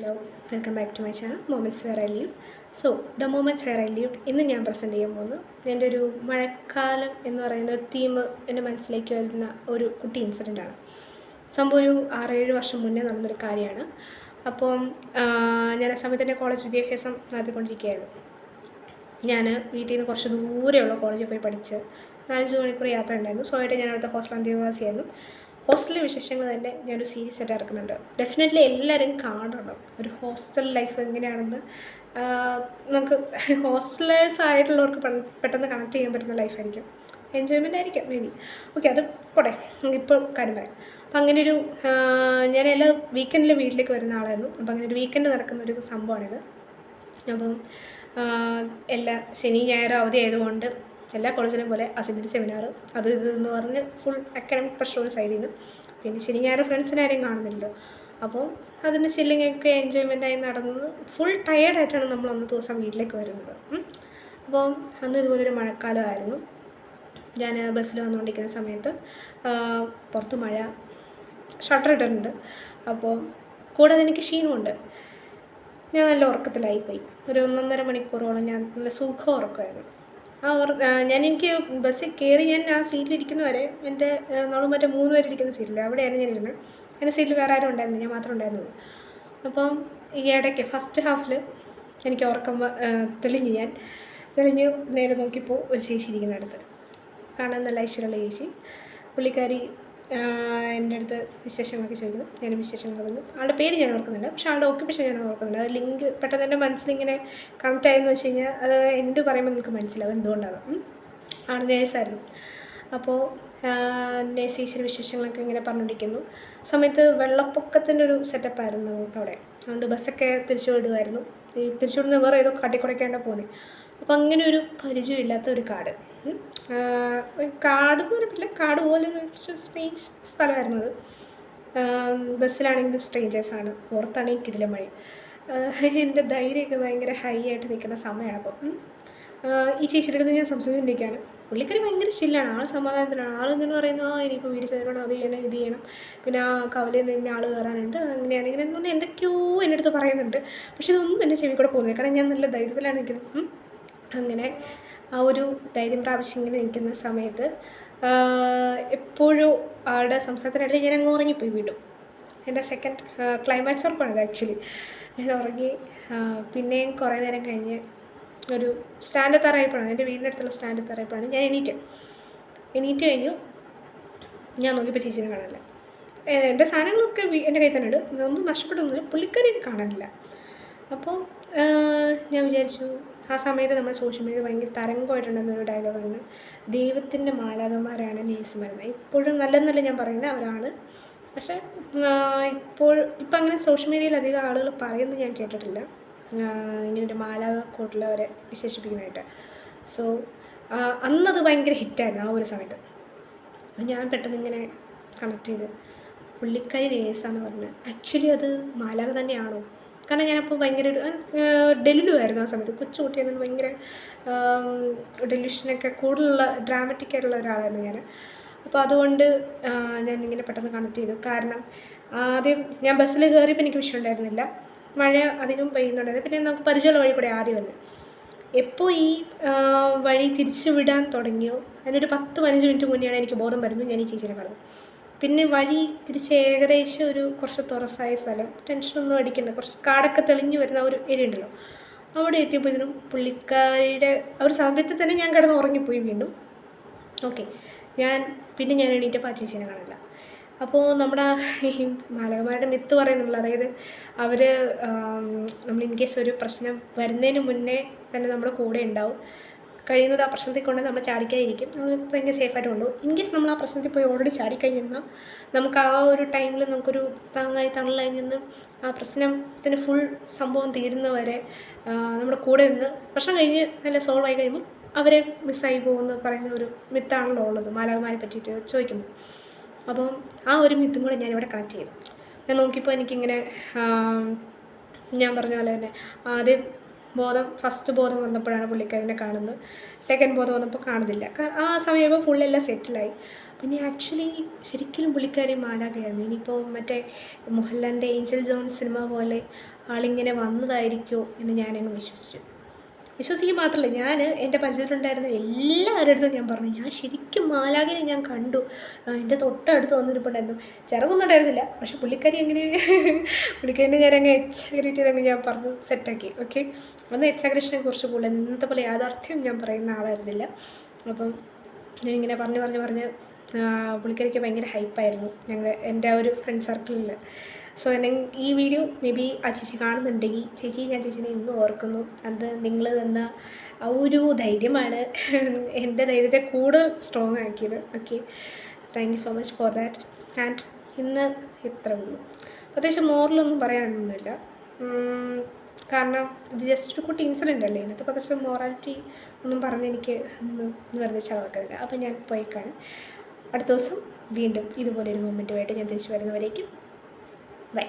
Hello welcome back to my channel moments where I live so the moments where I live ഇന്ന് ഞാൻ present ചെയ്യാൻ പോകുന്നു. എന്റെ ഒരു മഴക്കാലം എന്ന് പറയുന്ന തീം എന്റെ മനസ്സിലേക്ക് വരുന്ന ഒരു കുട്ടി ഇൻസിഡന്റ് ആണ്. സംഭവം ഒരു ആറേഴ് വർഷം മുന്നേ നടന്നൊരു കാര്യമാണ്. അപ്പം ഞാൻ ആ സമയത്ത് എന്റെ കോളേജ് വിദ്യാഭ്യാസം നടത്തിക്കൊണ്ടിരിക്കുകയായിരുന്നു. ഞാൻ വീട്ടിൽ നിന്ന് കുറച്ച് ദൂരെയുള്ള കോളേജിൽ പോയി പഠിച്ച് നാലഞ്ച് മണിക്കൂർ യാത്ര ഉണ്ടായിരുന്നു. സോ ആയിട്ട് ഞാൻ അവിടുത്തെ ഹോസ്റ്റൽ അന്തേവാസിയായിരുന്നു. ഹോസ്റ്റലിലെ വിശേഷങ്ങൾ തന്നെ ഞാനൊരു സീരീസ് ആയിട്ട് ഇറക്കുന്നുണ്ട്. ഡെഫിനറ്റ്ലി എല്ലാവരും കാണണം. ഒരു ഹോസ്റ്റൽ ലൈഫ് എങ്ങനെയാണെന്ന് നമുക്ക് ഹോസ്റ്റലേഴ്സ് ആയിട്ടുള്ളവർക്ക് പെട്ടെന്ന് കണക്ട് ചെയ്യാൻ പറ്റുന്ന ലൈഫായിരിക്കും എൻജോയ്മെന്റ് ആയിരിക്കാം മേ ബി ഓക്കെ അത് പോട്ടെ. ഇപ്പോൾ കാര്യം പറയാം. അപ്പം അങ്ങനെയൊരു ഞാൻ എല്ലാ വീക്കെൻഡിലും വീട്ടിലേക്ക് വരുന്ന ആളായിരുന്നു. അപ്പം അങ്ങനെ ഒരു വീക്കെൻഡ് നടക്കുന്ന ഒരു സംഭവമാണിത്. അപ്പം എല്ലാ ശനി ഞായർ അവധി ആയതുകൊണ്ട് എല്ലാ കോളേജിലും പോലെ അസിബിലി സെമിനാർ അത് ഇത് എന്ന് പറഞ്ഞ് ഫുൾ അക്കാഡമിക് പ്രഷർ ഒരു സൈഡിൽ നിന്ന് പിന്നെ ശനി ഞായർ ഫ്രണ്ട്സിനാരെയും കാണുന്നില്ലല്ലോ. അപ്പോൾ അതിന് ചില്ലിങ് ഒക്കെ എൻജോയ്മെന്റ് ആയി നടന്ന് ഫുൾ ടയേർഡായിട്ടാണ് നമ്മൾ അന്ന് ദിവസം വീട്ടിലേക്ക് വരുന്നത്. അപ്പോൾ അന്ന് ഇതുപോലൊരു മഴക്കാലമായിരുന്നു ഞാൻ ബസ്സിൽ വന്നുകൊണ്ടിരിക്കുന്ന സമയത്ത് പുറത്ത് മഴ ഷട്ടർ ഇട്ടിട്ടുണ്ട്. അപ്പോൾ കൂടാതെ എനിക്ക് ക്ഷീണമുണ്ട് ഞാൻ നല്ല ഉറക്കത്തിലായിപ്പോയി ഒരു ഒന്നൊന്നര മണിക്കൂറോളം ഞാൻ നല്ല സുഖം ഉറക്കമായിരുന്നു. ആ ഓർ ഞാൻ എനിക്ക് ബസ്സിൽ കയറി ഞാൻ ആ സീറ്റിലിരിക്കുന്ന വരെ എന്റെ നമ്മൾ മറ്റേ മൂന്ന് പേര് ഇരിക്കുന്ന സീറ്റിൽ അവിടെയാണ് ഞാൻ ഇരുന്നത്. എന്റെ സീറ്റിൽ വേറെ ആരും ഉണ്ടായിരുന്നു ഞാൻ മാത്രം ഉണ്ടായിരുന്നുള്ളൂ. അപ്പം ഈ ഇടയ്ക്ക് ഫസ്റ്റ് ഹാഫിൽ എനിക്ക് ഉറക്കം തെളിഞ്ഞു ഞാൻ. തെളിഞ്ഞ് നേരെ നോക്കിയപ്പോൾ ഒരു ചേച്ചി ഇരിക്കുന്ന അടുത്ത് കാണാൻ നല്ല ഐശ്വര്യമുള്ള ചേച്ചി. പുള്ളിക്കാരി എന്റെ അടുത്ത് വിശേഷങ്ങളൊക്കെ ചോദിക്കുന്നു. ഞാൻ വിശേഷങ്ങൾ പറഞ്ഞു. ആളുടെ പേര് ഞാൻ ഓർക്കുന്നില്ല. പക്ഷേ ആളുടെ ഓക്കുപേഷൻ ഞാൻ ഓർക്കുന്നുണ്ട് അത് ലിങ്ക് പെട്ടെന്ന് എന്റെ മനസ്സിലിങ്ങനെ കണക്റ്റ് ആയെന്ന് വെച്ച് കഴിഞ്ഞാൽ അത് എന്ത് പറയുമ്പോൾ നിങ്ങൾക്ക് മനസ്സിലാവും. എന്തുകൊണ്ടാണ്? ആൾ നേഴ്സായിരുന്നു. അപ്പോൾ നേഴ്സീശ്വര വിശേഷങ്ങളൊക്കെ ഇങ്ങനെ പറഞ്ഞുകൊണ്ടിരിക്കുന്നു. സമയത്ത് വെള്ളപ്പൊക്കത്തിന്റെ ഒരു സെറ്റപ്പായിരുന്നു നമുക്ക് അവിടെ അതുകൊണ്ട് ബസ്സൊക്കെ തിരിച്ചു വിടുമായിരുന്നു. ഈ തിരിച്ചു വിടുന്ന വേറെ ഏതോ കാട്ടിക്കുടക്കേണ്ട പോകുന്നത് അപ്പോൾ അങ്ങനെ ഒരു പരിചയമില്ലാത്ത ഒരു കാട് കാട് എന്ന് പറഞ്ഞിട്ടില്ല കാട് പോലെ കുറച്ച് സ്ട്രേഞ്ച് സ്ഥലമായിരുന്നു അത്. ബസ്സിലാണെങ്കിലും സ്ട്രേഞ്ചേഴ്സാണ് പുറത്താണെങ്കിൽ കിടില മഴ എന്റെ ധൈര്യമൊക്കെ ഭയങ്കര ഹൈ ആയിട്ട് നിൽക്കുന്ന സമയമാണ് അപ്പം. ഈ ചേച്ചിയുടെ അടുത്ത് ഞാൻ സംസാരിച്ചുകൊണ്ടിരിക്കുകയാണ്. പുള്ളിക്കാരി ഭയങ്കര ചില്ലാണ് ആൾ സമാധാനത്തിലാണ്. ആളെന്ന് പറയുന്നത് പറയുന്നു ആ ഇനിയിപ്പോൾ വീട് ചേരണം അത് ചെയ്യണം ഇത് ചെയ്യണം. പിന്നെ ആ കവലയിൽ നിന്ന് ആൾ കയറാനുണ്ട് അങ്ങനെയാണ് ഇങ്ങനെ എന്തൊക്കെയോ എന്റെ അടുത്ത് പറയുന്നുണ്ട്. പക്ഷെ ഇതൊന്നും എന്റെ ചെവി പോകുന്നില്ല. കാരണം ഞാൻ നല്ല ധൈര്യത്തിലാണ് നിൽക്കുന്നത്. അങ്ങനെ ആ ഒരു ധൈര്യം പ്രാവശ്യം നിൽക്കുന്ന സമയത്ത് എപ്പോഴും ആളുടെ സംസാരത്തിനിടയിൽ ഞാൻ അങ്ങ് ഉറങ്ങിപ്പോയി വീണ്ടും. എന്റെ സെക്കൻഡ് ക്ലൈമാക്സ് വർക്കാണിത് ആക്ച്വലി ഞാൻ ഉറങ്ങി പിന്നെയും കുറേ നേരം കഴിഞ്ഞ് ഒരു സ്റ്റാൻഡ് തറയപ്പോഴാണ് എന്റെ വീടിന്റെ അടുത്തുള്ള സ്റ്റാൻഡ് തറയപ്പോഴാണ് ഞാൻ എണീറ്റ്. എണീറ്റ് കഴിഞ്ഞു ഞാൻ നോക്കിയപ്പോൾ ചേച്ചിനെ കാണില്ല ഏ- എന്റെ സാധനങ്ങളൊക്കെ എന്റെ കയ്യിൽ തന്നെ ഉണ്ട്. ഒന്നും നഷ്ടപ്പെട്ടൊന്നുമില്ല. പുള്ളിക്കാരിനെ കാണാനില്ല. അപ്പോൾ ഞാൻ വിചാരിച്ചു ആ സമയത്ത് നമ്മൾ സോഷ്യൽ മീഡിയ ഭയങ്കര തരംഗമായിട്ടുണ്ടെന്നൊരു ഡയലോഗാണ് ദൈവത്തിന്റെ മാലാകന്മാരാണ് നേഴ്സുമാരുന്നത് ഇപ്പോഴും നല്ലതെന്നല്ല ഞാൻ പറയുന്നത് അവരാണ്. പക്ഷേ ഇപ്പോൾ ഇപ്പം അങ്ങനെ സോഷ്യൽ മീഡിയയിൽ അധികം ആളുകൾ പറയുന്നത് ഞാൻ കേട്ടിട്ടില്ല. ഇങ്ങനൊരു മാലാക കൂട്ടിലവരെ വിശേഷിപ്പിക്കുന്നതായിട്ട്. സോ അന്നത് ഭയങ്കര ഹിറ്റായിരുന്നു ആ ഒരു സമയത്ത്. ഞാൻ പെട്ടെന്ന് ഇങ്ങനെ കണക്ട് ചെയ്ത് പുള്ളിക്കാരി നേഴ്സാന്ന് പറഞ്ഞ് ആക്ച്വലി അത് മാലാക തന്നെയാണോ? കാരണം ഞാനപ്പോൾ ഭയങ്കര ഒരു ഡെലിലുമായിരുന്നു ആ സമയത്ത്. കൊച്ചു കുട്ടിയായിരുന്നു ഭയങ്കര ഡെലിഷനൊക്കെ കൂടുതലുള്ള ഡ്രാമറ്റിക് ആയിട്ടുള്ള ഒരാളായിരുന്നു ഞാൻ അപ്പോൾ അതുകൊണ്ട് ഞാൻ ഇങ്ങനെ പെട്ടെന്ന് കണക്ട് ചെയ്തു. കാരണം ആദ്യം ഞാൻ ബസ്സിൽ കയറിയപ്പോൾ എനിക്ക് വിഷയം ഉണ്ടായിരുന്നില്ല. മഴ അധികം പെയ്യുന്നുണ്ടായിരുന്നു. പിന്നെ നമുക്ക് പരിചയമുള്ള വഴി കൂടെ ആദ്യം വന്നു. എപ്പോൾ ഈ വഴി തിരിച്ചു വിടാൻ തുടങ്ങിയോ? അതിനൊരു പത്ത് പതിനഞ്ച് മിനിറ്റ് മുന്നെയാണ് എനിക്ക് ബോധം വരുന്നത്. ഞാൻ ഈ ചേച്ചിനെ കാണുന്നത്. പിന്നെ വഴി തിരിച്ച് ഏകദേശം ഒരു കുറച്ച് തുറസായ സ്ഥലം. ടെൻഷനൊന്നും അടിക്കണ്ട. കുറച്ച് കാടൊക്കെ തെളിഞ്ഞു വരുന്ന ഒരു ഏരിയ ഉണ്ടല്ലോ. അവിടെ എത്തിയപ്പോൾ ഇതിനും പുള്ളിക്കാരിയുടെ ആ ഒരു സമയത്ത് തന്നെ ഞാൻ കിടന്ന് ഉറങ്ങിപ്പോയി വീണ്ടും. ഓക്കെ ഞാൻ പിന്നെ ഞാൻ എണീറ്റപ്പോൾ ആ ചേച്ചീനെ കാണില്ല. അപ്പോൾ നമ്മുടെ ഈ മാലകന്മാരുടെ മിത്ത് പറയുന്നുള്ളൂ അതായത് അവർ നമ്മൾ ഇൻ കേസ് ഒരു പ്രശ്നം വരുന്നതിന് മുന്നേ തന്നെ നമ്മുടെ കൂടെ ഉണ്ടാവും. കഴിയുന്നത് ആ പ്രശ്നത്തിൽ കൊണ്ട് നമ്മൾ ചാടിക്കാതിരിക്കും. നമ്മൾ ഭയങ്കര സേഫായിട്ട് കൊണ്ടുപോകും. ഇൻ കേസ് നമ്മൾ ആ പ്രശ്നത്തിൽ പോയി ഓൾറെഡി ചാടിക്കഴിഞ്ഞാൽ നമുക്ക് ആ ഒരു ടൈമിൽ നമുക്കൊരു താങ്ങായി തണലായി നിന്ന് ആ പ്രശ്നത്തിന് ഫുൾ സംഭവം തീരുന്നവരെ നമ്മുടെ കൂടെ നിന്ന് പ്രശ്നം കഴിഞ്ഞ് നല്ല സോൾവ് ആയി കഴിയുമ്പോൾ അവരെ മിസ്സായി പോകുമെന്ന് പറയുന്ന ഒരു മിത്താണല്ലോ ഉള്ളത്. മാലാകുമാരെ പറ്റിയിട്ട് ചോദിക്കുമ്പോൾ അപ്പം ആ ഒരു മിത്തും കൂടെ ഞാനിവിടെ കണക്ട് ചെയ്തു. ഞാൻ നോക്കിയപ്പോൾ എനിക്കിങ്ങനെ ഞാൻ പറഞ്ഞ പോലെ തന്നെ ആദ്യം ബോധം ഫസ്റ്റ് ബോധം വന്നപ്പോഴാണ് പുള്ളിക്കാരനെ കാണുന്നത്. സെക്കൻഡ് ബോധം വന്നപ്പോൾ കാണുന്നില്ല. ആ സമയമാകുമ്പോൾ ഫുള്ളെല്ലാം സെറ്റിലായി പിന്നെ ആക്ച്വലി ശരിക്കും പുള്ളിക്കാരി മാലാകയായിരുന്നു ഇനിയിപ്പോൾ മറ്റേ മോഹൻലാലിന്റെ ഏഞ്ചൽ ജോൺ സിനിമ പോലെ ആളിങ്ങനെ വന്നതായിരിക്കുമോ എന്ന് ഞാനങ്ങ് വിശ്വസിച്ചു. വിശ്വസിക്കുക മാത്രമല്ല ഞാൻ എന്റെ പരിചയത്തിലുണ്ടായിരുന്ന എല്ലാവരുടെ അടുത്തും ഞാൻ പറഞ്ഞു ഞാൻ ശരിക്കും മാലാഖിനെ ഞാൻ കണ്ടു. എന്റെ തൊട്ടടുത്ത് വന്നിരിപ്പുണ്ടായിരുന്നു. ചിറകൊന്നും ഉണ്ടായിരുന്നില്ല. പക്ഷെ പുള്ളിക്കാരി എങ്ങനെ പുള്ളിക്കാരിനെ ഞാൻ അങ്ങ് എക്സാഗ്രേറ്റ് ചെയ്തങ്ങ് ഞാൻ പറഞ്ഞു സെറ്റാക്കി ഓക്കെ അന്ന് എക്സാഗ്രേഷനെ കുറിച്ച് കൂടുതൽ എന്താ പോലെ യാഥാർത്ഥ്യം ഞാൻ പറയുന്ന ആളായിരുന്നില്ല. അപ്പം ഞാനിങ്ങനെ പറഞ്ഞ് പറഞ്ഞ് പറഞ്ഞ് പുള്ളിക്കാരിക്ക് ഭയങ്കര ഹൈപ്പായിരുന്നു ഞങ്ങൾ എന്റെ ആ ഒരു ഫ്രണ്ട് സർക്കിളിൽ സോ ഈ വീഡിയോ മേ ബി ആ ചേച്ചി കാണുന്നുണ്ടെങ്കിൽ ചേച്ചി ഞാൻ ചേച്ചിനെ ഇന്നും ഓർക്കുന്നു. അത് നിങ്ങൾ തന്ന ആ ഒരു ധൈര്യമാണ് എന്റെ ധൈര്യത്തെ കൂടുതൽ സ്ട്രോങ് ആക്കിയത്. Okay thank you so much for that and ഇന്ന് ഇത്ര ഉള്ളൂ. പ്രത്യേകിച്ച് മോറിലൊന്നും പറയാനൊന്നുമില്ല. കാരണം ഇത് ജസ്റ്റ് ഒരു കുട്ടി ഇൻസിഡന്റ് അല്ലേ? ഇതിനകത്ത് കുറച്ച് മോറാലിറ്റി ഒന്നും പറഞ്ഞ് എനിക്ക് വെറുതെ ചിലവാക്കുന്നില്ല അപ്പോൾ ഞാൻ പോയി കാണും അടുത്ത ദിവസം വീണ്ടും ഇതുപോലെ ഒരു മൊമെന്റുമായിട്ട് ഞാൻ തിരിച്ചു വരുന്നവരേക്കും. ബൈ